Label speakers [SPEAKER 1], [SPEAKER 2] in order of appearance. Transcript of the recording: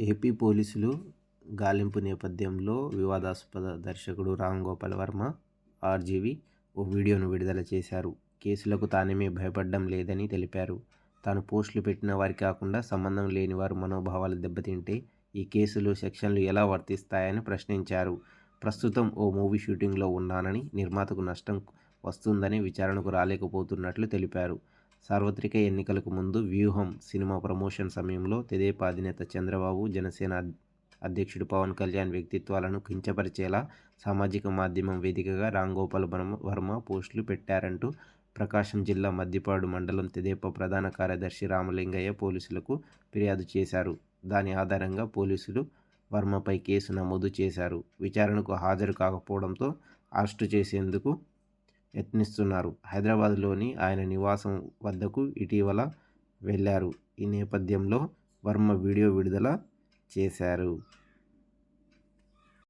[SPEAKER 1] AP పోలీసులు గాలింపు నేపథ్యంలో వివాదాస్పద దర్శకుడు రామ్ గోపాల్ వర్మ ఆర్జీవీ ఓ వీడియోను విడుదల చేశారు. కేసులకు తానేమీ భయపడడం లేదని తెలిపారు. తాను పోస్టులు పెట్టిన వారి కాకుండా సంబంధం లేని వారు మనోభావాలు దెబ్బతింటే ఈ కేసులు, సెక్షన్లు ఎలా వర్తిస్తాయని ప్రశ్నించారు. ప్రస్తుతం ఓ మూవీ షూటింగ్లో ఉన్నానని, నిర్మాతకు నష్టం వస్తుందని విచారణకు రాలేకపోతున్నట్లు తెలిపారు. సార్వత్రిక ఎన్నికలకు ముందు 'వ్యూహం' సినిమా ప్రమోషన్ సమయంలో తెదేపా అధినేత చంద్రబాబు, జనసేన అధ్యక్షుడు పవన్ కళ్యాణ్ వ్యక్తిత్వాలను కించపరిచేలా సామాజిక మాధ్యమం వేదికగా రాంగోపాల్ వర్మ పోస్టులు పెట్టారంటూ ప్రకాశం జిల్లా మద్దిపాడు మండలం తెదేపా ప్రధాన కార్యదర్శి రామలింగయ్య పోలీసులకు ఫిర్యాదు చేశారు. దాని ఆధారంగా పోలీసులు వర్మపై కేసు నమోదు చేశారు. విచారణకు హాజరు కాకపోవడంతో అరెస్టు చేసేందుకు యత్నిస్తున్నారు. హైదరాబాద్లోని ఆయన నివాసం వద్దకు ఇటీవల వెళ్ళారు ఈ నేపథ్యంలో వర్మ వీడియో విడుదల చేశారు.